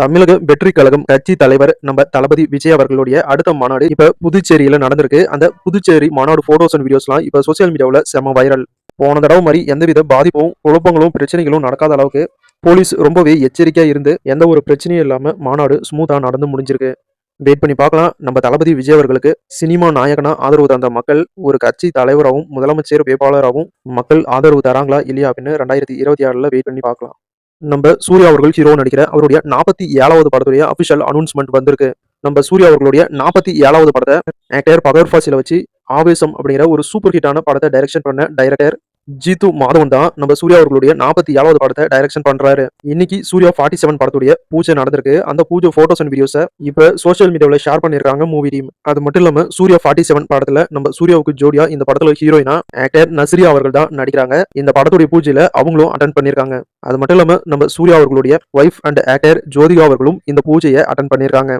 தமிழக வெற்றி கழகம் கட்சி தலைவர் நம்ம தளபதி விஜய் அவர்களுடைய அடுத்த மாநாடு இப்ப புதுச்சேரியில நடந்திருக்கு. அந்த புதுச்சேரி மாநாடு போட்டோஸ் அண்ட் வீடியோஸ்லாம் இப்ப சோசியல் மீடியாவில் செம வைரல் போன தடவை மாதிரி எந்தவித பாதிப்பும் குழப்பங்களும் பிரச்சனைகளும் நடக்காத அளவுக்கு போலீஸ் ரொம்பவே எச்சரிக்கையா இருந்து எந்த ஒரு பிரச்சனையும் இல்லாம மாநாடு ஸ்மூத்தா நடந்து முடிஞ்சிருக்கு. வெயிட் பண்ணி பார்க்கலாம். நம்ம தளபதி விஜய் அவர்களுக்கு சினிமா நாயகனா ஆதரவு தந்த மக்கள் ஒரு கட்சி தலைவராகவும் முதலமைச்சர் வேட்பாளராகவும் மக்கள் ஆதரவு தராங்களா இல்லையா அப்படின்னு ரெண்டாயிரத்தி இருபத்தி ஆறுல வெயிட் பண்ணி பார்க்கலாம். நம்ம சூர்யா அவர்கள் ஹீரோ நடிக்கிற அவருடைய நாற்பத்தி ஏழாவது படத்துடைய அபிஷியல் அனௌன்ஸ்மெண்ட் வந்திருக்கு. நம்ம சூர்யா அவர்களுடைய நாற்பத்தி ஏழாவது படத்தை ஆக்டர் பகர் வச்சு ஆவேசம் அப்படிங்கிற ஒரு சூப்பர் ஹிட்டான படத்தை டைரக்ஷன் பண்ண டைரக்டர் ஜீத்து மாதவன் தான் நம்ம சூர்யா அவர்களுடைய நாற்பத்தி ஏழாவது படத்தை டைரக்ஷன் பண்றாரு. இன்னைக்கு சூர்யா ஃபார்ட்டி செவன் படத்துடைய பூஜை நடந்திருக்கு. அந்த பூஜை போட்டோஸ் அண்ட் வீடியோஸை இப்ப சோஷியல் மீடியாவில் ஷேர் பண்ணிருக்காங்க மூவி டீம் அது மட்டும் இல்லாம சூர்யா ஃபார்ட்டி செவன் படத்துல நம்ம சூர்யாவுக்கு ஜோடியா இந்த படத்துல ஹீரோயினா ஆக்டர் நஸ்ரியா அவர்கள் தான் நடிக்கிறாங்க. இந்த படத்துடைய பூஜையில அவங்களும் அட்டன் பண்ணிருக்காங்க. அது மட்டும் இல்லாம நம்ம சூர்யா அவர்களுடைய ஒய்ஃப் அண்ட் ஆக்டர் ஜோதிகா அவர்களும் இந்த பூஜையை அட்டன் பண்ணிருக்காங்க.